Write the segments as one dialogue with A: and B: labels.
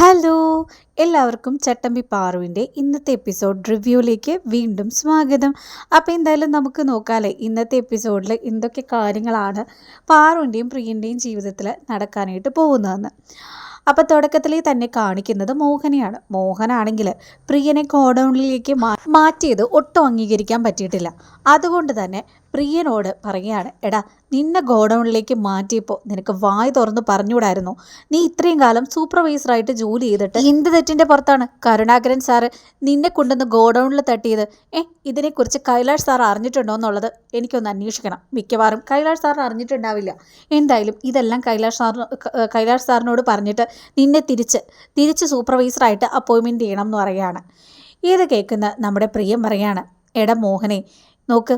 A: Hello എല്ലാവർക്കും ചട്ടമ്പി പാറുവിന്റെ ഇന്നത്തെ episode റിവ്യൂയിലേക്ക് വീണ്ടും സ്വാഗതം. അപ്പോൾ എന്തായാലും നമുക്ക് നോക്കാമല്ലേ ഇന്നത്തെ എപ്പിസോഡിൽ എന്തൊക്കെ കാര്യങ്ങളാണ് പാറുവിന്റെയും പ്രിയന്റെയും ജീവിതത്തിൽ നടക്കാനായിട്ട് പോകുന്നതെന്ന്. അപ്പോൾ തുടക്കത്തിൽ തന്നെ കാണിക്കുന്നത് മോഹനെയാണ്. മോഹനാണെങ്കിൽ പ്രിയനെ കോഡൗണിലേക്ക് മാറ്റിയത് ഒട്ടും അംഗീകരിക്കാൻ പറ്റിയിട്ടില്ല. അതുകൊണ്ട് തന്നെ പ്രിയനോട് പറയുകയാണ് എടാ നിന്നെ ഗോഡൗണിലേക്ക് മാറ്റിയപ്പോൾ നിനക്ക് വായ് തുറന്ന് പറഞ്ഞുകൂടായിരുന്നു? നീ ഇത്രയും കാലം സൂപ്പർവൈസറായിട്ട് ജോലി ചെയ്തിട്ട് എന്ത് തെറ്റിന്റെ പുറത്താണ്? കരുണാകരൻ സാറ് നിന്നെ കൊണ്ടുവന്ന് ഗോഡൗണിൽ തട്ടിയത്. ഏ ഇതിനെക്കുറിച്ച് കൈലാഷ് സാർ അറിഞ്ഞിട്ടുണ്ടോ എന്നുള്ളത് എനിക്കൊന്ന് അന്വേഷിക്കണം. മിക്കവാറും കൈലാഷ് സാർ അറിഞ്ഞിട്ടുണ്ടാവില്ല. എന്തായാലും ഇതെല്ലാം കൈലാഷ് സാറിന് കൈലാഷ് സാറിനോട് പറഞ്ഞിട്ട് നിന്നെ തിരിച്ച് തിരിച്ച് സൂപ്പർവൈസറായിട്ട് അപ്പോയിൻമെന്റ് ചെയ്യണം എന്ന് പറയുകയാണ്. ഇത് കേൾക്കുന്ന നമ്മുടെ പ്രിയം പറയാണ് എടാ മോഹനെ നോക്ക്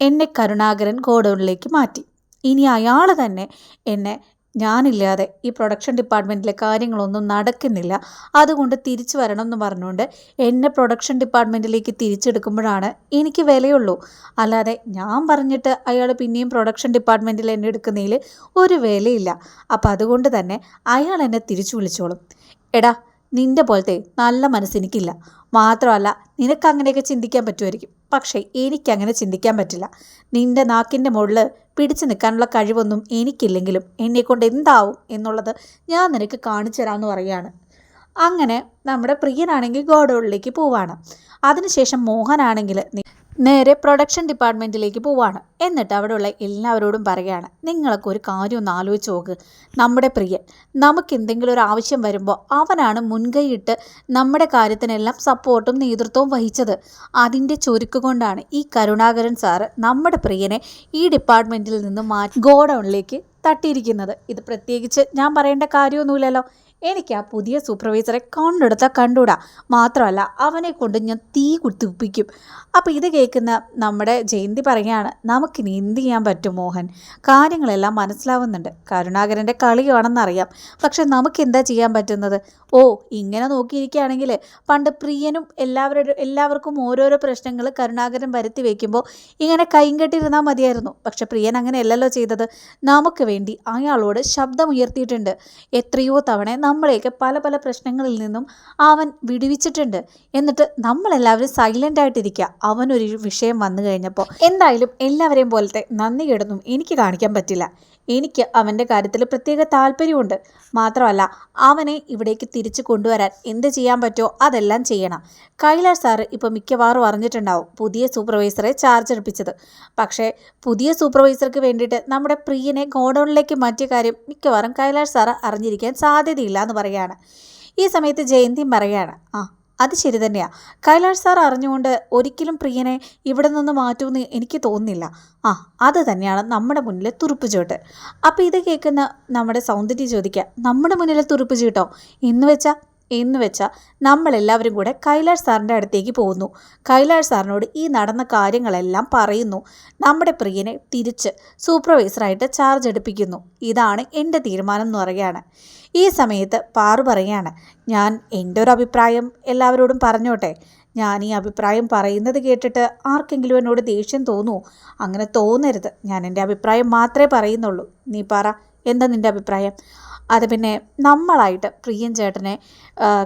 A: എന്നെ കരുണാകരൻ ഗോഡൗണിലേക്ക് മാറ്റി. ഇനി അയാൾ തന്നെ എന്നെ ഞാനില്ലാതെ ഈ പ്രൊഡക്ഷൻ ഡിപ്പാർട്ട്മെന്റിലെ കാര്യങ്ങളൊന്നും നടക്കുന്നില്ല. അതുകൊണ്ട് തിരിച്ചു വരണം എന്ന് പറഞ്ഞുകൊണ്ട് എന്നെ പ്രൊഡക്ഷൻ ഡിപ്പാർട്ട്മെന്റിലേക്ക് തിരിച്ചെടുക്കുമ്പോഴാണ് എനിക്ക് വിലയുള്ളൂ. അല്ലാതെ ഞാൻ പറഞ്ഞിട്ട് അയാൾ പിന്നെയും പ്രൊഡക്ഷൻ ഡിപ്പാർട്ട്മെന്റിൽ എന്നെ എടുക്കുന്നതിൽ ഒരു വിലയില്ല. അപ്പോൾ അതുകൊണ്ട് തന്നെ അയാൾ എന്നെ തിരിച്ചു വിളിച്ചോളും. എടാ നിന്റെ പോലത്തെ നല്ല മനസ്സെനിക്കില്ല. മാത്രമല്ല നിനക്ക് അങ്ങനെയൊക്കെ ചിന്തിക്കാൻ പറ്റുമായിരിക്കും. പക്ഷേ എനിക്കങ്ങനെ ചിന്തിക്കാൻ പറ്റില്ല. നിന്റെ നാക്കിന്റെ മുകളിൽ പിടിച്ചു നിൽക്കാനുള്ള കഴിവൊന്നും എനിക്കില്ലെങ്കിലും എന്നെക്കൊണ്ട് എന്താവും എന്നുള്ളത് ഞാൻ നിനക്ക് കാണിച്ചു തരാമെന്ന് പറയുകയാണ്. അങ്ങനെ നമ്മുടെ പ്രിയനാണെങ്കിൽ ഗോഡൗണിലേക്ക് പോവാണ്. അതിനുശേഷം മോഹനാണെങ്കിൽ നേരെ പ്രൊഡക്ഷൻ ഡിപ്പാർട്ട്മെന്റിലേക്ക് പോവാണ്. എന്നിട്ട് അവിടെയുള്ള എല്ലാവരോടും പറയുകയാണ് നിങ്ങളൊക്കെ ഒരു കാര്യം ഒന്ന് ആലോചിച്ച് നോക്ക്. നമ്മുടെ പ്രിയൻ നമുക്ക് എന്തെങ്കിലും ഒരു ആവശ്യം വരുമ്പോൾ അവനാണ് മുൻകൈയിട്ട് നമ്മുടെ കാര്യത്തിനെല്ലാം സപ്പോർട്ടും നേതൃത്വവും വഹിച്ചത്. അതിന്റെ ചുരുക്ക് കൊണ്ടാണ് ഈ കരുണാകരൻ സാറ് നമ്മുടെ പ്രിയനെ ഈ ഡിപ്പാർട്ട്മെന്റിൽ നിന്ന് മാറ്റി ഗോഡൗണിലേക്ക് തട്ടിയിരിക്കുന്നത്. ഇത് പ്രത്യേകിച്ച് ഞാൻ പറയേണ്ട കാര്യമൊന്നുമില്ലല്ലോ. എനിക്ക് ആ പുതിയ സൂപ്പർവൈസറെ കണ്ടെടുത്ത കണ്ടുകൂടാ. മാത്രമല്ല അവനെ കൊണ്ട് ഞാൻ തീ കുത്തിപ്പിക്കും. അപ്പോൾ ഇത് കേൾക്കുന്ന നമ്മുടെ ജയന്തി പറയുകയാണ് നമുക്കിനി എന്ത് ചെയ്യാൻ പറ്റും മോഹൻ? കാര്യങ്ങളെല്ലാം മനസ്സിലാവുന്നുണ്ട്. കരുണാകരന്റെ കളിയാണെന്നറിയാം പക്ഷെ നമുക്ക് എന്താ ചെയ്യാൻ പറ്റുന്നത്? ഓ ഇങ്ങനെ നോക്കിയിരിക്കുകയാണെങ്കിൽ പണ്ട് പ്രിയനും എല്ലാവരുടെ എല്ലാവർക്കും ഓരോരോ പ്രശ്നങ്ങൾ കരുണാകരൻ വരുത്തി വയ്ക്കുമ്പോൾ ഇങ്ങനെ കൈയും കെട്ടിയിരുന്നാൽ മതിയായിരുന്നു. പക്ഷെ പ്രിയൻ അങ്ങനെയല്ലല്ലോ ചെയ്തത്. നമുക്ക് വേണ്ടി അയാളോട് ശബ്ദമുയർത്തിയിട്ടുണ്ട്. എത്രയോ തവണ നമ്മളെയൊക്കെ പല പല പ്രശ്നങ്ങളിൽ നിന്നും അവൻ വിടുവിച്ചിട്ടുണ്ട്. എന്നിട്ട് നമ്മളെല്ലാവരും സൈലന്റ് ആയിട്ടിരിക്കുക. അവനൊരു വിഷയം വന്നു കഴിഞ്ഞപ്പോൾ എന്തായാലും എല്ലാവരെയും പോലത്തെ നന്ദി കേടൊന്നും എനിക്ക് കാണിക്കാൻ പറ്റില്ല. എനിക്ക് അവന്റെ കാര്യത്തിൽ പ്രത്യേക താല്പര്യമുണ്ട്. മാത്രമല്ല അവനെ ഇവിടേക്ക് തിരിച്ചു കൊണ്ടുവരാൻ എന്ത് ചെയ്യാൻ പറ്റുമോ അതെല്ലാം ചെയ്യണം. കൈലാഷ് സാറ് ഇപ്പോൾ മിക്കവാറും അറിഞ്ഞിട്ടുണ്ടാവും പുതിയ സൂപ്പർവൈസറെ ചാർജ് എടുപ്പിച്ചത് പക്ഷേ പുതിയ സൂപ്പർവൈസർക്ക് വേണ്ടിയിട്ട് നമ്മുടെ പ്രിയനെ ഗോഡൗണിലേക്ക് മാറ്റിയ കാര്യം മിക്കവാറും കൈലാഷ് സാറ് അറിഞ്ഞിരിക്കാൻ സാധ്യതയില്ല എന്ന് പറയുകയാണ്. ഈ സമയത്ത് ജയന്തി പറയുകയാണ് ആ അത് ശരി തന്നെയാണ് കൈലാഷ് സാർ അറിഞ്ഞുകൊണ്ട് ഒരിക്കലും പ്രിയനെ ഇവിടെ നിന്ന് മാറ്റുമെന്ന് എനിക്ക് തോന്നുന്നില്ല. ആ അത് തന്നെയാണ് നമ്മുടെ മുന്നിലെ തുറുപ്പ് ചീട്ട്. അപ്പോൾ ഇത് കേൾക്കുന്ന നമ്മുടെ സൗന്ദര്യം ചോദിക്കുക നമ്മുടെ മുന്നിലെ തുറുപ്പ് ചീട്ടോ? എന്ന് വെച്ചാൽ എന്ന് വെച്ചാൽ നമ്മളെല്ലാവരും കൂടെ കൈലാഷ് സാറിന്റെ അടുത്തേക്ക് പോകുന്നു. കൈലാഷ് സാറിനോട് ഈ നടന്ന കാര്യങ്ങളെല്ലാം പറയുന്നു. നമ്മുടെ പ്രിയനെ തിരിച്ച് സൂപ്പർവൈസറായിട്ട് ചാർജ് എടുപ്പിക്കുന്നു. ഇതാണ് എന്റെ തീരുമാനം എന്ന് പറയുകയാണ്. ഈ സമയത്ത് പാറു പറയുകയാണ് ഞാൻ എന്റെ ഒരു അഭിപ്രായം എല്ലാവരോടും പറഞ്ഞോട്ടെ. ഞാൻ ഈ അഭിപ്രായം പറയുന്നത് കേട്ടിട്ട് ആർക്കെങ്കിലും എന്നോട് ദേഷ്യം തോന്നുമോ അങ്ങനെ തോന്നരുത്. ഞാൻ എന്റെ അഭിപ്രായം മാത്രമേ പറയുന്നുള്ളൂ. നീ പറ എന്താ നിന്റെ അഭിപ്രായം? അത് പിന്നെ നമ്മളായിട്ട് പ്രിയൻ ചേട്ടനെ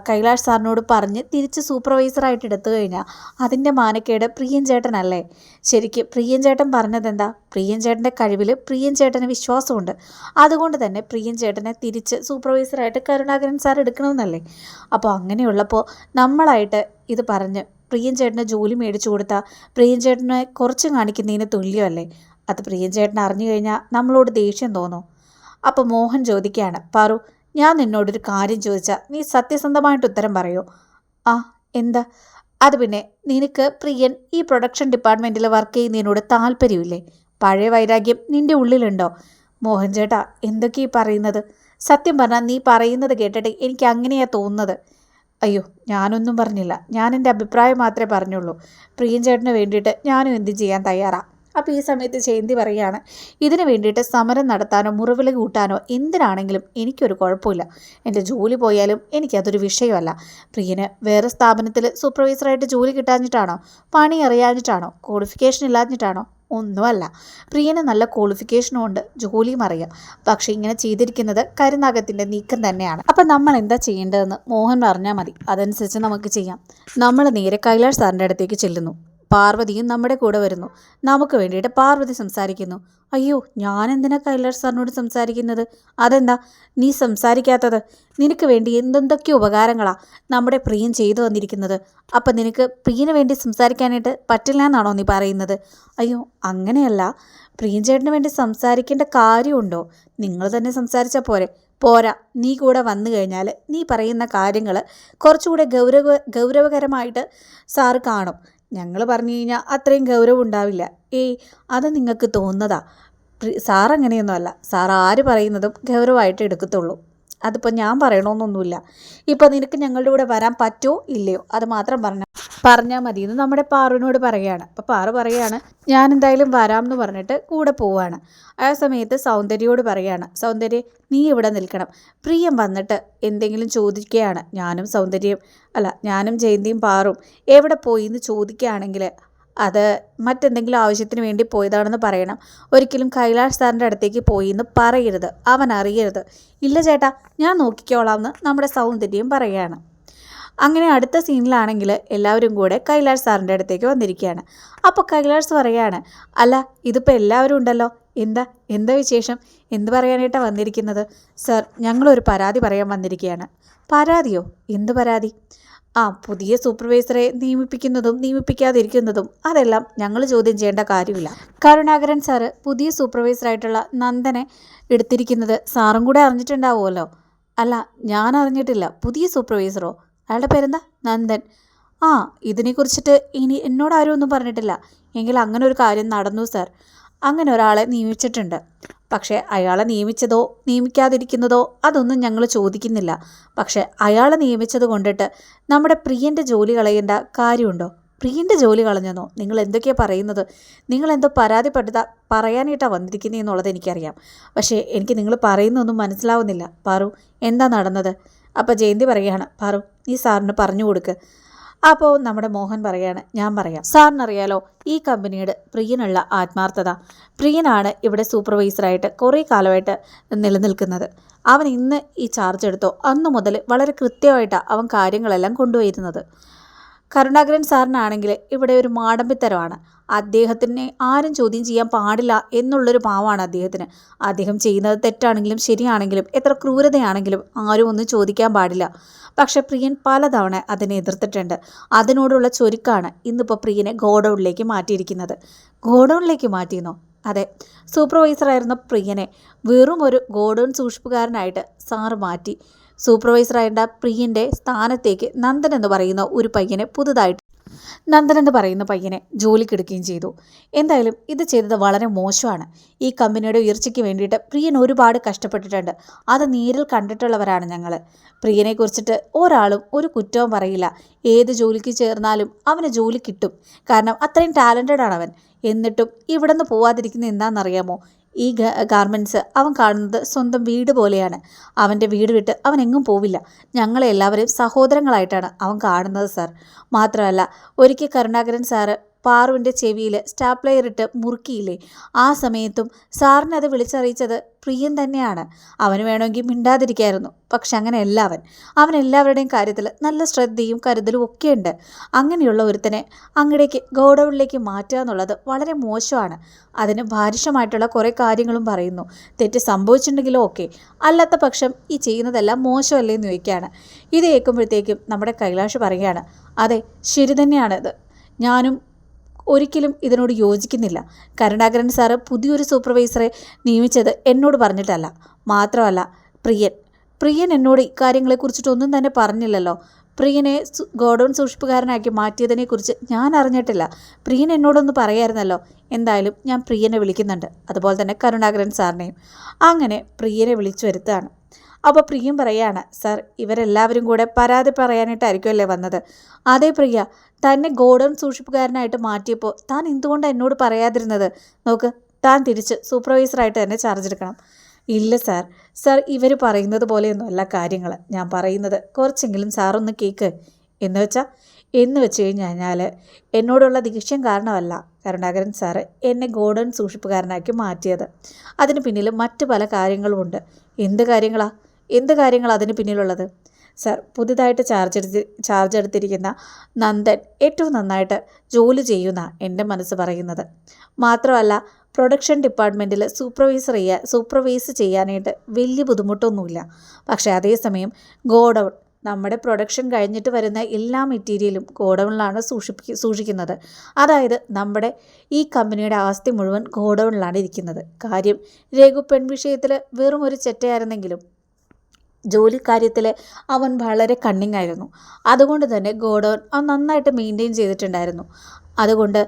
A: കൈലാഷ് സാറിനോട് പറഞ്ഞ് തിരിച്ച് സൂപ്പർവൈസറായിട്ട് എടുത്തു കഴിഞ്ഞാൽ അതിന്റെ മാനക്കേട് പ്രിയൻ ചേട്ടനല്ലേ? ശരിക്കും പ്രിയൻ ചേട്ടൻ പറഞ്ഞതെന്താ? പ്രിയൻ ചേട്ടന്റെ കഴിവിൽ പ്രിയൻ ചേട്ടന് വിശ്വാസമുണ്ട്. അതുകൊണ്ട് തന്നെ പ്രിയൻ ചേട്ടനെ തിരിച്ച് സൂപ്പർവൈസറായിട്ട് കരുണാകരൻ സാർ എടുക്കണമെന്നല്ലേ? അപ്പോൾ അങ്ങനെയുള്ളപ്പോൾ നമ്മളായിട്ട് ഇത് പറഞ്ഞ് പ്രിയൻ ചേട്ടന് ജോലി മേടിച്ചു കൊടുത്താൽ പ്രിയൻ ചേട്ടനെ കുറച്ച് കാണിക്കുന്നതിന് തുല്യമല്ലേ? അത് പ്രിയൻ ചേട്ടൻ അറിഞ്ഞു കഴിഞ്ഞാൽ നമ്മളോട് ദേഷ്യം തോന്നും? അപ്പോൾ മോഹൻ ചോദിക്കുകയാണ് പാറു ഞാൻ നിന്നോടൊരു കാര്യം ചോദിച്ചാൽ നീ സത്യസന്ധമായിട്ട് ഉത്തരം പറയോ? ആ എന്താ? അത് പിന്നെ നിനക്ക് പ്രിയൻ ഈ പ്രൊഡക്ഷൻ ഡിപ്പാർട്ട്മെന്റിൽ വർക്ക് ചെയ്യുന്നതിനോട് താല്പര്യമില്ലേ? പഴയ വൈരാഗ്യം നിന്റെ ഉള്ളിലുണ്ടോ? മോഹൻ ചേട്ടാ എന്തൊക്കെയാ പറയുന്നത്? സത്യം പറഞ്ഞാൽ നീ പറയുന്നത് കേട്ടിട്ട് എനിക്ക് അങ്ങനെയാണ് തോന്നുന്നത്. അയ്യോ ഞാനൊന്നും പറഞ്ഞില്ല. ഞാൻ എന്റെ അഭിപ്രായം മാത്രമേ പറഞ്ഞുള്ളൂ. പ്രിയൻ ചേട്ടന് വേണ്ടിയിട്ട് ഞാനും എന്ത് ചെയ്യാൻ തയ്യാറാണ് അപ്പോൾ ഈ സമയത്ത് ജയന്തി പറയുകയാണ് ഇതിനു വേണ്ടിയിട്ട് സമരം നടത്താനോ മുറിവിൽ കൂട്ടാനോ എന്തിനാണെങ്കിലും എനിക്കൊരു കുഴപ്പമില്ല. എന്റെ ജോലി പോയാലും എനിക്കതൊരു വിഷയമല്ല. പ്രിയന് വേറെ സ്ഥാപനത്തിൽ സൂപ്പർവൈസറായിട്ട് ജോലി കിട്ടാഞ്ഞിട്ടാണോ? പണി അറിയാഞ്ഞിട്ടാണോ? ക്വാളിഫിക്കേഷൻ ഇല്ലാഞ്ഞിട്ടാണോ? ഒന്നുമല്ല. പ്രിയന് നല്ല ക്വാളിഫിക്കേഷനും ഉണ്ട് ജോലിയും അറിയാം. പക്ഷേ ഇങ്ങനെ ചെയ്തിരിക്കുന്നത് കരുനാഗത്തിന്റെ നീക്കം തന്നെയാണ്. അപ്പം നമ്മൾ എന്താ ചെയ്യേണ്ടതെന്ന് മോഹൻ പറഞ്ഞാൽ മതി. അതനുസരിച്ച് നമുക്ക് ചെയ്യാം. നമ്മൾ നേരെ കൈലാഷ് സാറിന്റെ അടുത്തേക്ക് ചെല്ലുന്നു. പാർവതിയും നമ്മുടെ കൂടെ വരുന്നു. നമുക്ക് വേണ്ടിയിട്ട് പാർവതി സംസാരിക്കുന്നു. അയ്യോ ഞാൻ എന്തിനാ കൈലാഷ് സാറിനോട് സംസാരിക്കുന്നത്? അതെന്താ? നീ സംസാരിക്കാത്തത്? നിനക്ക് വേണ്ടി എന്തെന്തൊക്കെ ഉപകാരങ്ങളാ നമ്മുടെ പ്രിയൻ ചെയ്തു വന്നിരിക്കുന്നത് അപ്പം നിനക്ക് പ്രിയന് വേണ്ടി സംസാരിക്കാനായിട്ട് പറ്റില്ല എന്നാണോ നീ പറയുന്നത്? അയ്യോ അങ്ങനെയല്ല. പ്രിയൻ ചേട്ടന് വേണ്ടി സംസാരിക്കേണ്ട കാര്യമുണ്ടോ? നിങ്ങൾ തന്നെ സംസാരിച്ചാൽ പോരെ. പോരാ നീ കൂടെ വന്നു കഴിഞ്ഞാൽ നീ പറയുന്ന കാര്യങ്ങൾ കുറച്ചുകൂടെ ഗൗരവ ഗൗരവകരമായിട്ട് സാറ് കാണും. ഞങ്ങൾ പറഞ്ഞു കഴിഞ്ഞാൽ അത്രയും ഗൗരവം ഉണ്ടാവില്ല. ഏയ് അത് നിങ്ങൾക്ക് തോന്നുന്നതാ? സാർ അങ്ങനെയൊന്നുമല്ല സാർ ആര് പറയുന്നതും ഗൗരവമായിട്ട് എടുക്കത്തുള്ളൂ. അതിപ്പോൾ ഞാൻ പറയണമെന്നൊന്നുമില്ല ഇപ്പോൾ നിനക്ക് ഞങ്ങളുടെ കൂടെ വരാൻ പറ്റുമോ ഇല്ലയോ? അത് മാത്രം പറഞ്ഞാൽ പറഞ്ഞാൽ മതി. എന്ന് നമ്മുടെ പാറുവിനോട് പറയുകയാണ്. അപ്പോൾ പാറു പറയുകയാണ് ഞാൻ എന്തായാലും വരാം എന്ന് പറഞ്ഞിട്ട് കൂടെ പോവാണ്. ആ സമയത്ത് സൗന്ദര്യയോട് പറയുകയാണ് സൗന്ദര്യ നീ ഇവിടെ നിൽക്കണം. പ്രിയം വന്നിട്ട് എന്തെങ്കിലും ചോദിക്കുകയാണ്. ഞാനും സൗന്ദര്യം അല്ല ഞാനും ജയന്തിയും പാറും എവിടെ പോയി? എന്ന് ചോദിക്കുകയാണെങ്കിൽ അത് മറ്റെന്തെങ്കിലും ആവശ്യത്തിന് വേണ്ടി പോയതാണെന്ന് പറയണം. ഒരിക്കലും കൈലാഷ് സാറിന്റെ അടുത്തേക്ക് പോയി എന്ന് പറയരുത്. അവൻ അറിയരുത്. ഇല്ല ചേട്ടാ ഞാൻ നോക്കിക്കോളാം എന്ന് നമ്മുടെ സൗന്ദര്യം പറയുകയാണ് അങ്ങനെ അടുത്ത സീനിലാണെങ്കിൽ എല്ലാവരും കൂടെ കൈലാഷ് സാറിന്റെ അടുത്തേക്ക് വന്നിരിക്കുകയാണ്. അപ്പോൾ കൈലാഷ് പറയുകയാണ് അല്ല ഇതിപ്പോൾ എല്ലാവരും ഉണ്ടല്ലോ. എന്താ എന്താ വിശേഷം? എന്ത് പറയാനായിട്ടാണ് വന്നിരിക്കുന്നത്? സർ ഞങ്ങളൊരു പരാതി പറയാൻ വന്നിരിക്കുകയാണ്. പരാതിയോ? എന്ത് പരാതി? ആ പുതിയ സൂപ്പർവൈസറെ നിയമിപ്പിക്കുന്നതും നിയമിപ്പിക്കാതിരിക്കുന്നതും അതെല്ലാം ഞങ്ങൾ ചോദ്യം ചെയ്യേണ്ട കാര്യമില്ല. കരുണാകരൻ സാറ് പുതിയ സൂപ്പർവൈസറായിട്ടുള്ള നന്ദനെ എടുത്തിരിക്കുന്നത് സാറും കൂടെ അറിഞ്ഞിട്ടുണ്ടാവുമല്ലോ. അല്ല ഞാൻ അറിഞ്ഞിട്ടില്ല. പുതിയ സൂപ്പർവൈസറോ അയാളുടെ പേരെന്താ? നന്ദൻ. ആ ഇതിനെക്കുറിച്ചിട്ട് ഇനി എന്നോട് ആരും ഒന്നും പറഞ്ഞിട്ടില്ല. എങ്കിൽ അങ്ങനെ ഒരു കാര്യം നടന്നു സാർ അങ്ങനെ ഒരാളെ നിയമിച്ചിട്ടുണ്ട്. പക്ഷേ അയാളെ നിയമിച്ചതോ നിയമിക്കാതിരിക്കുന്നതോ അതൊന്നും ഞങ്ങൾ ചോദിക്കുന്നില്ല. പക്ഷേ അയാളെ നിയമിച്ചത് കൊണ്ടിട്ട് നമ്മുടെ പ്രിയന്റെ ജോലി കളയേണ്ട കാര്യമുണ്ടോ? പ്രിയന്റെ ജോലി കളഞ്ഞെന്നോ? നിങ്ങൾ എന്തൊക്കെയാണ് പറയുന്നത്? നിങ്ങൾ എന്തോ പരാതിപ്പെട്ടതാ പറയാനായിട്ടാണ് വന്നിരിക്കുന്നതെന്നുള്ളത് എനിക്കറിയാം. പക്ഷേ എനിക്ക് നിങ്ങൾ പറയുന്നൊന്നും മനസ്സിലാവുന്നില്ല. പാറു എന്താ നടന്നത്? അപ്പോൾ ജയന്തി പറയുകയാണ് പാറു നീ സാറിന് പറഞ്ഞു കൊടുക്ക്. അപ്പോൾ നമ്മുടെ മോഹൻ പറയാണ് ഞാൻ പറയാം. സാറിനറിയാലോ ഈ കമ്പനിയുടെ പ്രിയനുള്ള ആത്മാർത്ഥത. പ്രിയനാണ് ഇവിടെ സൂപ്പർവൈസറായിട്ട് കുറേ കാലമായിട്ട് നിലനിൽക്കുന്നത്. അവൻ ഇന്ന് ഈ ചാർജ് എടുത്തോ അന്നു മുതൽ വളരെ കൃത്യമായിട്ടാണ് അവൻ കാര്യങ്ങളെല്ലാം കൊണ്ടുപോയിരുന്നത് കരുണാകരൻ സാറിനാണെങ്കിൽ ഇവിടെ ഒരു മാടമ്പിത്തരമാണ്. അദ്ദേഹത്തിനെ ആരും ചോദ്യം ചെയ്യാൻ പാടില്ല എന്നുള്ളൊരു ഭാവമാണ് അദ്ദേഹത്തിന്. അദ്ദേഹം ചെയ്യുന്നത് തെറ്റാണെങ്കിലും ശരിയാണെങ്കിലും എത്ര ക്രൂരതയാണെങ്കിലും ആരും ഒന്നും ചോദിക്കാൻ പാടില്ല. പക്ഷേ പ്രിയൻ പലതവണ അതിനെ എതിർത്തിട്ടുണ്ട്. അതിനോടുള്ള ചൊരുക്കാണ് ഇന്നിപ്പോൾ പ്രിയനെ ഗോഡൗണിലേക്ക് മാറ്റിയിരിക്കുന്നത്. ഗോഡൗണിലേക്ക് മാറ്റിയെന്നോ? അതെ സൂപ്പർവൈസറായിരുന്ന പ്രിയനെ വെറും ഒരു ഗോഡൗൺ സൂക്ഷിപ്പുകാരനായിട്ട് സാറ് മാറ്റി. സൂപ്പർവൈസറായ പ്രിയന്റെ സ്ഥാനത്തേക്ക് നന്ദൻ എന്ന് പറയുന്ന ഒരു പയ്യനെ പുതുതായിട്ട് നന്ദൻ എന്ന് പറയുന്ന പയ്യനെ ജോലിക്കെടുക്കുകയും ചെയ്തു. എന്തായാലും ഇത് ചെയ്തത് വളരെ മോശമാണ്. ഈ കമ്പനിയുടെ ഉയർച്ചയ്ക്ക് വേണ്ടിയിട്ട് പ്രിയൻ ഒരുപാട് കഷ്ടപ്പെട്ടിട്ടുണ്ട്. അത് നേരിൽ കണ്ടിട്ടുള്ളവരാണ് ഞങ്ങൾ പ്രിയനെ കുറിച്ചിട്ട് ഒരാളും ഒരു കുറ്റവും പറയില്ല. ഏത് ജോലിക്ക് ചേർന്നാലും അവന് ജോലി കിട്ടും. കാരണം അത്രയും ടാലന്റഡ് ആണ് അവൻ എന്നിട്ടും ഇവിടെ നിന്ന് പോവാതിരിക്കുന്ന എന്താണെന്നറിയാമോ? ഈ ഗാർമെന്റ്സ് അവൻ കാണുന്നത് സ്വന്തം വീട് പോലെയാണ്. അവന്റെ വീട് വിട്ട് അവൻ എങ്ങും പോവില്ല. ഞങ്ങളെല്ലാവരും സഹോദരങ്ങളായിട്ടാണ് അവൻ കാണുന്നത് സാർ. മാത്രമല്ല ഒരിക്കൽ കരുണാകരൻ സാറ് പാറുവിന്റെ ചെവിയിൽ സ്റ്റാപ്ലയർ ഇട്ട് മുറുക്കിയില്ലേ? ആ സമയത്തും സാറിനെ അത് വിളിച്ചറിയിച്ചത് പ്രിയൻ തന്നെയാണ്. അവന് വേണമെങ്കിൽ മിണ്ടാതിരിക്കായിരുന്നു. പക്ഷെ അങ്ങനെയല്ല അവൻ. അവൻ എല്ലാവരുടെയും കാര്യത്തിൽ നല്ല ശ്രദ്ധയും കരുതലും ഒക്കെയുണ്ട്. അങ്ങനെയുള്ള ഒരുത്തനെ അങ്ങടേക്ക് ഗോഡൗണിലേക്ക് മാറ്റുക എന്നുള്ളത് വളരെ മോശമാണ്. അതിന് ഭാരിഷമായിട്ടുള്ള കുറേ കാര്യങ്ങളും പറയുന്നു. തെറ്റ് സംഭവിച്ചിട്ടുണ്ടെങ്കിലോ ഓക്കെ അല്ലാത്ത പക്ഷം ഈ ചെയ്യുന്നതെല്ലാം മോശമല്ലേ എന്ന് ചോദിക്കുകയാണ്. ഇത് കേൾക്കുമ്പോഴത്തേക്കും നമ്മുടെ കൈലാഷ് പറയുകയാണ് അതെ ശരി തന്നെയാണിത്. ഞാനും ഒരിക്കലും ഇതിനോട് യോജിക്കുന്നില്ല. കരുണാകരൻ സാറ് പുതിയൊരു സൂപ്പർവൈസറെ നിയമിച്ചത് എന്നോട് പറഞ്ഞിട്ടല്ല. മാത്രമല്ല പ്രിയൻ. പ്രിയൻ എന്നോട് ഇക്കാര്യങ്ങളെക്കുറിച്ചിട്ടൊന്നും തന്നെ പറഞ്ഞില്ലല്ലോ. പ്രിയനെ ഗോഡൗൺ സൂക്ഷിപ്പുകാരനാക്കി മാറ്റിയതിനെക്കുറിച്ച് ഞാൻ അറിഞ്ഞിട്ടില്ല. പ്രിയൻ എന്നോടൊന്ന് പറയായിരുന്നല്ലോ. എന്തായാലും ഞാൻ പ്രിയനെ വിളിക്കുന്നുണ്ട്. അതുപോലെ തന്നെ കരുണാകരൻ സാറിനെയും. അങ്ങനെ പ്രിയനെ വിളിച്ചു വരുത്തുകയാണ്. അപ്പോൾ പ്രിയം പറയാണ് സർ ഇവരെല്ലാവരും കൂടെ പരാതി പറയാനായിട്ടായിരിക്കുമല്ലേ വന്നത്? അതേ പ്രിയ തന്നെ ഗോഡൗൺ സൂക്ഷിപ്പുകാരനായിട്ട് മാറ്റിയപ്പോൾ താൻ എന്തുകൊണ്ട് എന്നോട് പറയാതിരുന്നത്? നോക്ക് താൻ തിരിച്ച് സൂപ്പർവൈസറായിട്ട് തന്നെ ചാർജ് എടുക്കണം. ഇല്ല സാർ. സാർ ഇവർ പറയുന്നത് പോലെയൊന്നുമല്ല കാര്യങ്ങൾ ഞാൻ പറയുന്നത് കുറച്ചെങ്കിലും സാറൊന്ന് കേക്ക്. എന്ന് വെച്ചാൽ എന്ന് വെച്ച് കഴിഞ്ഞാൽ എന്നോടുള്ള ദേഷ്യം കാരണമല്ല കരുണാകരൻ സാറ് എന്നെ ഗോഡൻ സൂക്ഷിപ്പുകാരനാക്കി മാറ്റിയത്. അതിന് പിന്നിൽ മറ്റു പല കാര്യങ്ങളുമുണ്ട്. എന്ത് കാര്യങ്ങളാ? എന്ത് കാര്യങ്ങളാണ് അതിന് പിന്നിലുള്ളത്? സർ പുതിയതായിട്ട് ചാർജ് എടുത്ത് ചാർജ് എടുത്തിരിക്കുന്ന നന്ദൻ ഏറ്റവും നന്നായിട്ട് ജോലി ചെയ്യുന്ന എന്റെ മനസ്സ് പറയുന്നത്. മാത്രമല്ല പ്രൊഡക്ഷൻ ഡിപ്പാർട്ട്മെന്റിൽ സൂപ്പർവൈസർ ചെയ്യാൻ സൂപ്പർവൈസ് ചെയ്യാനായിട്ട് വലിയ ബുദ്ധിമുട്ടൊന്നുമില്ല. പക്ഷേ അതേസമയം ഗോഡൗൺ നമ്മുടെ പ്രൊഡക്ഷൻ കഴിഞ്ഞിട്ട് വരുന്ന എല്ലാ മെറ്റീരിയലും ഗോഡൗണിലാണ് സൂക്ഷിപ്പി സൂക്ഷിക്കുന്നത്. അതായത് നമ്മുടെ ഈ കമ്പനിയുടെ ആസ്തി മുഴുവൻ ഗോഡൗണിലാണ് ഇരിക്കുന്നത്. കാര്യം രഘു പെൺവിഷയത്തിൽ വെറും ഒരു ചെറ്റയായിരുന്നെങ്കിലും ജോലിക്കാര്യത്തിൽ അവൻ വളരെ കണ്ണിങ്ങായിരുന്നു അതുകൊണ്ട് തന്നെ ഗോഡൗൺ അവൻ നന്നായിട്ട് മെയിന്റെയിൻ ചെയ്തിട്ടുണ്ടായിരുന്നു. അതുകൊണ്ട്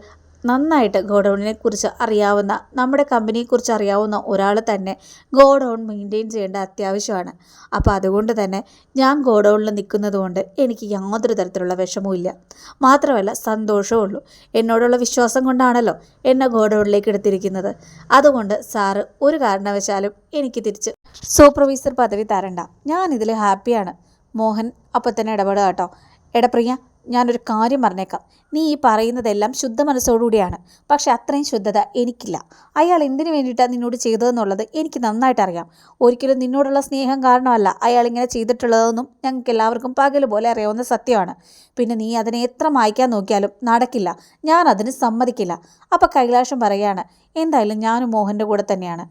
A: നന്നായിട്ട് ഗോഡൗണിനെ കുറിച്ച് അറിയാവുന്ന നമ്മുടെ കമ്പനിയെക്കുറിച്ച് അറിയാവുന്ന ഒരാൾ തന്നെ ഗോഡൗൺ മെയിന്റെയിൻ ചെയ്യേണ്ട അത്യാവശ്യമാണ്. അപ്പോൾ അതുകൊണ്ട് തന്നെ ഞാൻ ഗോഡൗണിൽ നിൽക്കുന്നത് കൊണ്ട് എനിക്ക് യാതൊരു തരത്തിലുള്ള വിഷമവും ഇല്ല. മാത്രമല്ല സന്തോഷവും ഉള്ളൂ. എന്നോടുള്ള വിശ്വാസം കൊണ്ടാണല്ലോ എന്നെ ഗോഡൗണിലേക്ക് എടുത്തിരിക്കുന്നത്. അതുകൊണ്ട് സാറ് ഒരു കാരണവശാലും എനിക്ക് തിരിച്ച് സൂപ്പർവൈസർ പദവി തരണ്ട. ഞാനിതിൽ ഹാപ്പിയാണ് മോഹൻ അപ്പം തന്നെ ഇടപെടുക കേട്ടോ. എടാ പ്രിയ ഞാനൊരു കാര്യം പറഞ്ഞേക്കാം. നീ ഈ പറയുന്നതെല്ലാം ശുദ്ധ മനസ്സോടുകൂടിയാണ്. പക്ഷെ അത്രയും ശുദ്ധത എനിക്കില്ല. അയാൾ എന്തിനു വേണ്ടിയിട്ടാണ് നിന്നോട് ചെയ്തതെന്നുള്ളത് എനിക്ക് നന്നായിട്ട് അറിയാം ഒരിക്കലും നിന്നോടുള്ള സ്നേഹം കാരണമല്ല അയാൾ ഇങ്ങനെ ചെയ്തിട്ടുള്ളതെന്നും ഞങ്ങൾക്ക് എല്ലാവർക്കും പകൽ പോലെ അറിയാവുന്ന സത്യമാണ്. പിന്നെ നീ അതിനെ എത്ര മായ്ക്കാൻ നോക്കിയാലും നടക്കില്ല. ഞാൻ അതിന് സമ്മതിക്കില്ല. അപ്പം കൈലാഷം പറയാണ് എന്തായാലും ഞാനും മോഹന്റെ കൂടെ തന്നെയാണ്.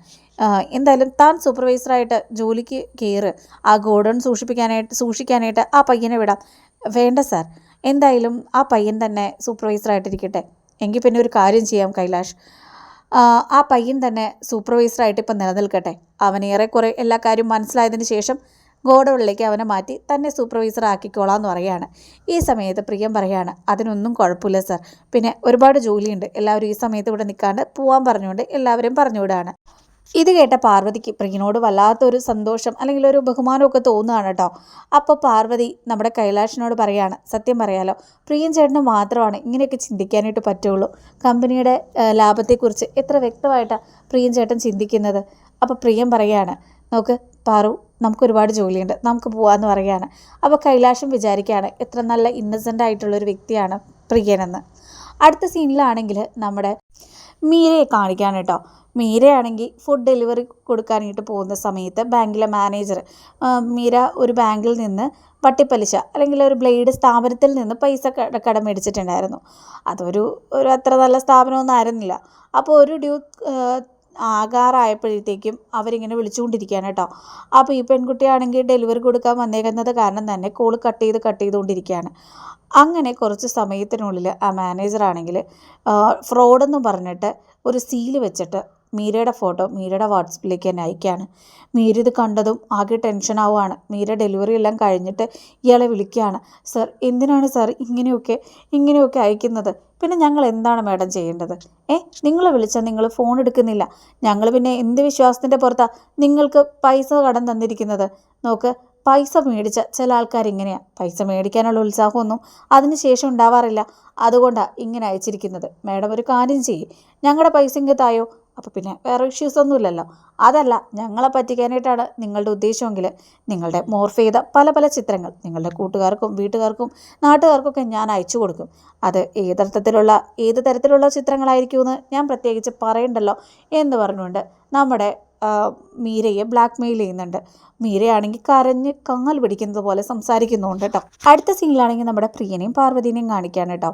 A: എന്തായാലും താൻ സൂപ്പർവൈസറായിട്ട് ജോലിക്ക് കയറ് ആ ഗോഡൗൺ സൂക്ഷിപ്പിക്കാനായിട്ട് സൂക്ഷിക്കാനായിട്ട് ആ പയ്യനെ വിടാം. വേണ്ട സാർ. എന്തായാലും ആ പയ്യൻ തന്നെ സൂപ്പർവൈസറായിട്ടിരിക്കട്ടെ എങ്കിൽ പിന്നെ ഒരു കാര്യം ചെയ്യാം കൈലാഷ്. ആ പയ്യൻ തന്നെ സൂപ്പർവൈസറായിട്ട് ഇപ്പം നിലനിൽക്കട്ടെ. അവന് ഏറെക്കുറെ എല്ലാ കാര്യവും മനസ്സിലായതിന് ശേഷം ഗോഡൗണിലേക്ക് അവനെ മാറ്റി തന്നെ സൂപ്പർവൈസർ ആക്കിക്കോളാം എന്ന് പറയുകയാണ്. ഈ സമയത്ത് പ്രിയം പറയാണ് അതിനൊന്നും കുഴപ്പമില്ല സർ. പിന്നെ ഒരുപാട് ജോലിയുണ്ട്. എല്ലാവരും ഈ സമയത്ത് ഇവിടെ നിൽക്കാണ്ട് പോവാൻ പറഞ്ഞുകൊണ്ട് എല്ലാവരും പറഞ്ഞുവിടാണ്. ഇത് കേട്ട പാർവതിക്ക് പ്രിയനോട് വല്ലാത്തൊരു സന്തോഷം അല്ലെങ്കിൽ ഒരു ബഹുമാനമൊക്കെ തോന്നുകയാണ് കേട്ടോ. അപ്പോൾ പാർവതി നമ്മുടെ കൈലാഷിനോട് പറയാണ് സത്യം പറയാലോ പ്രിയൻ ചേട്ടന് മാത്രമാണ് ഇങ്ങനെയൊക്കെ ചിന്തിക്കാനായിട്ട് പറ്റുള്ളൂ. കമ്പനിയുടെ ലാഭത്തെക്കുറിച്ച് എത്ര വ്യക്തമായിട്ടാണ് പ്രിയൻ ചേട്ടൻ ചിന്തിക്കുന്നത്? അപ്പോൾ പ്രിയം പറയാണ് നോക്ക് പാറു നമുക്ക് ഒരുപാട് ജോലിയുണ്ട്. നമുക്ക് പോകാമെന്ന് പറയുകയാണ് അപ്പോൾ കൈലാഷം വിചാരിക്കുകയാണ് എത്ര നല്ല ഇന്നസെന്റ് ആയിട്ടുള്ളൊരു വ്യക്തിയാണ് പ്രിയനെന്ന്. അടുത്ത സീനിലാണെങ്കിൽ നമ്മുടെ മീരയെ കാണിക്കാൻ കേട്ടോ. മീരയാണെങ്കിൽ ഫുഡ് ഡെലിവറി കൊടുക്കാനായിട്ട് പോകുന്ന സമയത്ത് ബാങ്കിലെ മാനേജർ മീര ഒരു ബാങ്കിൽ നിന്ന് വട്ടിപ്പലിശ അല്ലെങ്കിൽ ഒരു ബ്ലേഡ് സ്ഥാപനത്തിൽ നിന്ന് പൈസ കടം മേടിച്ചിട്ടുണ്ടായിരുന്നു. അതൊരു ഒരു അത്ര നല്ല സ്ഥാപനമൊന്നും ആയിരുന്നില്ല. അപ്പോൾ ഒരു ഡ്യൂ ആകാറായപ്പോഴത്തേക്കും അവരിങ്ങനെ വിളിച്ചുകൊണ്ടിരിക്കുകയാണ് കേട്ടോ. അപ്പോൾ ഈ പെൺകുട്ടിയാണെങ്കിൽ ഡെലിവറി കൊടുക്കാൻ വന്നേക്കുന്നത് കാരണം തന്നെ കോൾ കട്ട് ചെയ്ത് കട്ട് ചെയ്തുകൊണ്ടിരിക്കുകയാണ്. അങ്ങനെ കുറച്ച് സമയത്തിനുള്ളിൽ ആ മാനേജറാണെങ്കിൽ ഫ്രോഡെന്ന് പറഞ്ഞിട്ട് ഒരു സീൽ വെച്ചിട്ട് മീരയുടെ ഫോട്ടോ മീരയുടെ വാട്സപ്പിലേക്ക് തന്നെ അയക്കുകയാണ്. മീര ഇത് കണ്ടതും ആകെ ടെൻഷൻ ആവുകയാണ്. മീര ഡെലിവറി എല്ലാം കഴിഞ്ഞിട്ട് ഇയാളെ വിളിക്കുകയാണ്. സർ എന്തിനാണ് സർ ഇങ്ങനെയൊക്കെ ഇങ്ങനെയൊക്കെ അയക്കുന്നത്? പിന്നെ ഞങ്ങൾ എന്താണ് മാഡം ചെയ്യേണ്ടത്? ഏ നിങ്ങൾ വിളിച്ചാൽ നിങ്ങൾ ഫോൺ എടുക്കുന്നില്ല. ഞങ്ങൾ പിന്നെ എന്ത് വിശ്വാസത്തിന്റെ പുറത്താണ് നിങ്ങൾക്ക് പൈസ കടം തന്നിരിക്കുന്നത്? നോക്ക് പൈസ മേടിച്ച ചില ആൾക്കാർ ഇങ്ങനെയാണ് പൈസ മേടിക്കാനുള്ള ഉത്സാഹമൊന്നും അതിന് ശേഷം ഉണ്ടാവാറില്ല. അതുകൊണ്ടാണ് ഇങ്ങനെ അയച്ചിരിക്കുന്നത്. മാഡം ഒരു കാര്യം ചെയ്യും. ഞങ്ങളുടെ പൈസ ഇങ്ങ് അപ്പോൾ പിന്നെ വേറെ ഇഷ്യൂസ് ഒന്നുമില്ലല്ലോ. അതല്ല ഞങ്ങളെ പറ്റിക്കാനായിട്ടാണ് നിങ്ങളുടെ ഉദ്ദേശമെങ്കിൽ നിങ്ങളുടെ മോർഫ് ചെയ്ത പല പല ചിത്രങ്ങൾ നിങ്ങളുടെ കൂട്ടുകാർക്കും വീട്ടുകാർക്കും നാട്ടുകാർക്കൊക്കെ ഞാൻ അയച്ചു കൊടുക്കും. അത് ഏതർത്ഥത്തിലുള്ള ഏത് തരത്തിലുള്ള ചിത്രങ്ങളായിരിക്കുമെന്ന് ഞാൻ പ്രത്യേകിച്ച് പറയണ്ടല്ലോ എന്ന് പറഞ്ഞുകൊണ്ട് നമ്മുടെ മീരയെ ബ്ലാക്ക് മെയിൽ ചെയ്യുന്നുണ്ട്. മീരയാണെങ്കിൽ കരഞ്ഞ് കാൽ പിടിക്കുന്നത് പോലെ സംസാരിക്കുന്നുണ്ട് കേട്ടോ അടുത്ത സീനിലാണെങ്കിൽ നമ്മുടെ പ്രിയനെയും പാർവതിനെയും കാണിക്കുകയാണ് കേട്ടോ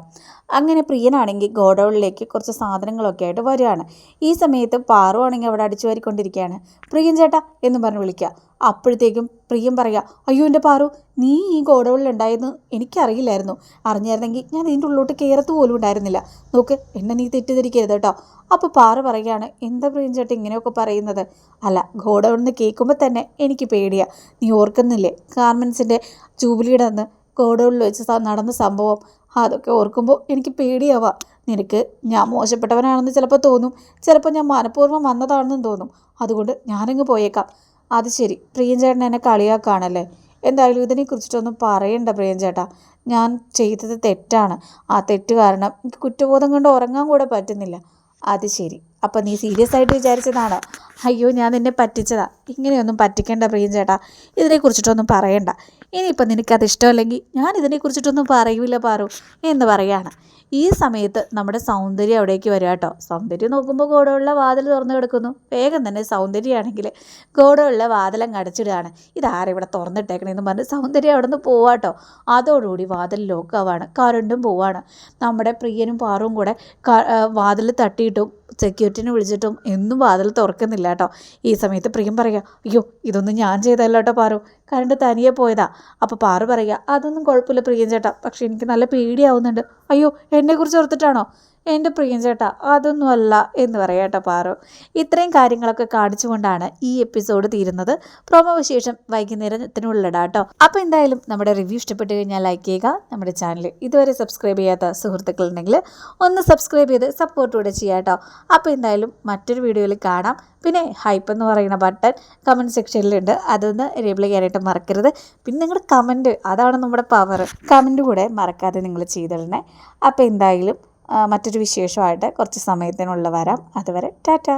A: അങ്ങനെ പ്രിയനാണെങ്കിൽ ഗോഡൗണിലേക്ക് കുറച്ച് സാധനങ്ങളൊക്കെ ആയിട്ട് വരികയാണ്. ഈ സമയത്ത് പാറു ആണെങ്കിൽ അവിടെ അടിച്ചു വാരിക്കൊണ്ടിരിക്കുകയാണ്. പ്രിയൻ ചേട്ടാ എന്ന് പറഞ്ഞ് വിളിക്കുക. അപ്പോഴത്തേക്കും പ്രിയം പറയുക അയ്യോ എന്റെ പാറു നീ ഈ ഗോഡൗണിലുണ്ടായെന്ന് എനിക്കറിയില്ലായിരുന്നു. അറിഞ്ഞായിരുന്നെങ്കിൽ ഞാൻ ഇതിന്റെ ഉള്ളിലോട്ട് കയറത്ത് പോലും ഉണ്ടായിരുന്നില്ല. നോക്ക് എന്നെ നീ തെറ്റിദ്ധരിക്കരുത് കേട്ടോ. അപ്പോൾ പാറ പറയുകയാണ് എന്താ പ്രിയം ചേട്ടൻ ഇങ്ങനെയൊക്കെ പറയുന്നത്? അല്ല ഗോഡൗണിൽ കേൾക്കുമ്പോൾ തന്നെ എനിക്ക് പേടിയാണ് നീ ഓർക്കുന്നില്ലേ? ഗാർമെൻസിന്റെ ജൂബിലിയുടെ അന്ന് ഗോഡൗണിൽ വെച്ച് നടന്ന സംഭവം. അതൊക്കെ ഓർക്കുമ്പോൾ എനിക്ക് പേടിയാവാം. നിനക്ക് ഞാൻ മോശപ്പെട്ടവനാണെന്ന് ചിലപ്പോൾ തോന്നും. ചിലപ്പോൾ ഞാൻ മനഃപൂർവം വന്നതാണെന്നും തോന്നും. അതുകൊണ്ട് ഞാനങ്ങ് പോയേക്കാം. അത് ശരി. പ്രിയഞ്ചേട്ടൻ എന്നെ കളിയാക്കാണല്ലേ എന്തായാലും ഇതിനെക്കുറിച്ചിട്ടൊന്നും പറയണ്ട പ്രിയൻ ചേട്ടാ ഞാൻ ചെയ്തത് തെറ്റാണ്. ആ തെറ്റ് കാരണം എനിക്ക് കുറ്റബോധം കൊണ്ട് ഉറങ്ങാൻ കൂടെ പറ്റുന്നില്ല. അത് ശരി. അപ്പം നീ സീരിയസ് ആയിട്ട് വിചാരിച്ചതാണ്? അയ്യോ ഞാൻ നിന്നെ പറ്റിച്ചതാ. ഇങ്ങനെയൊന്നും പറ്റിക്കേണ്ട പ്രിയൻ ചേട്ടാ ഇതിനെക്കുറിച്ചിട്ടൊന്നും പറയണ്ട. ഇനിയിപ്പം നിനക്കത് ഇഷ്ടമല്ലെങ്കിൽ ഞാൻ ഇതിനെക്കുറിച്ചിട്ടൊന്നും പറയൂല പാറു. എന്ന് പറയാണ്. ഈ സമയത്ത് നമ്മുടെ സൗന്ദര്യം അവിടേക്ക് വരിക കേട്ടോ സൗന്ദര്യം നോക്കുമ്പോൾ ഗോഡമുള്ള വാതിൽ തുറന്നു കിടക്കുന്നു. വേഗം തന്നെ സൗന്ദര്യമാണെങ്കിൽ ഗോഡമുള്ള വാതിലം കടച്ചിടുകയാണ് ഇതാരും ഇവിടെ തുറന്നിട്ടേക്കണേന്ന് പറഞ്ഞ് സൗന്ദര്യം അവിടെ നിന്ന് പോവാട്ടോ അതോടുകൂടി വാതിൽ ലോക്കാവാണ് കറണ്ടും പോവാണ്. നമ്മുടെ പ്രിയനും പാറും കൂടെ വാതിൽ തട്ടിയിട്ടും സെക്യൂരിറ്റിനെ വിളിച്ചിട്ടും എന്നും വാതിൽ തുറക്കുന്നില്ല കേട്ടോ ഈ സമയത്ത് പ്രിയം പറയുക അയ്യോ ഇതൊന്നും ഞാൻ ചെയ്തല്ലോ കേട്ടോ പാറു. കറണ്ട് തനിയെ പോയതാ. അപ്പോൾ പാറു പറയുക അതൊന്നും കുഴപ്പമില്ല പ്രിയൻ ചേട്ടാ പക്ഷെ എനിക്ക് നല്ല പേടിയാവുന്നുണ്ട്. അയ്യോ എന്നെക്കുറിച്ച് ഓർത്തിട്ടാണോ? എന്റെ പ്രിയം ചേട്ടാ അതൊന്നും അല്ല എന്ന് പറയാട്ടോ പാറു. ഇത്രയും കാര്യങ്ങളൊക്കെ കാണിച്ചുകൊണ്ടാണ് ഈ എപ്പിസോഡ് തീരുന്നത്. പ്രോമോ വിശേഷം വൈകുന്നേരത്തിനുള്ളിടാം കേട്ടോ. അപ്പോൾ എന്തായാലും നമ്മുടെ റിവ്യൂ ഇഷ്ടപ്പെട്ട് കഴിഞ്ഞാൽ ലൈക്ക് ചെയ്യുക. നമ്മുടെ ചാനൽ ഇതുവരെ സബ്സ്ക്രൈബ് ചെയ്യാത്ത സുഹൃത്തുക്കൾ ഉണ്ടെങ്കിൽ ഒന്ന് സബ്സ്ക്രൈബ് ചെയ്ത് സപ്പോർട്ട് കൂടെ ചെയ്യാം കേട്ടോ. അപ്പോൾ എന്തായാലും മറ്റൊരു വീഡിയോയിൽ കാണാം. പിന്നെ ഹൈപ്പ് എന്ന് പറയുന്ന ബട്ടൺ കമന്റ് സെക്ഷനിലുണ്ട് അതൊന്ന് എനേബിൾ ചെയ്യാനായിട്ട് മറക്കരുത്. പിന്നെ നിങ്ങളുടെ കമന്റ് അതാണ് നമ്മുടെ പവർ കമന്റ് കൂടെ മറക്കാതെ നിങ്ങൾ ചെയ്തിടണേ അപ്പോൾ എന്തായാലും മറ്റൊരു വിശേഷമായിട്ട് കുറച്ച് സമയത്തിനുള്ള വരാം. അതുവരെ ടാറ്റ.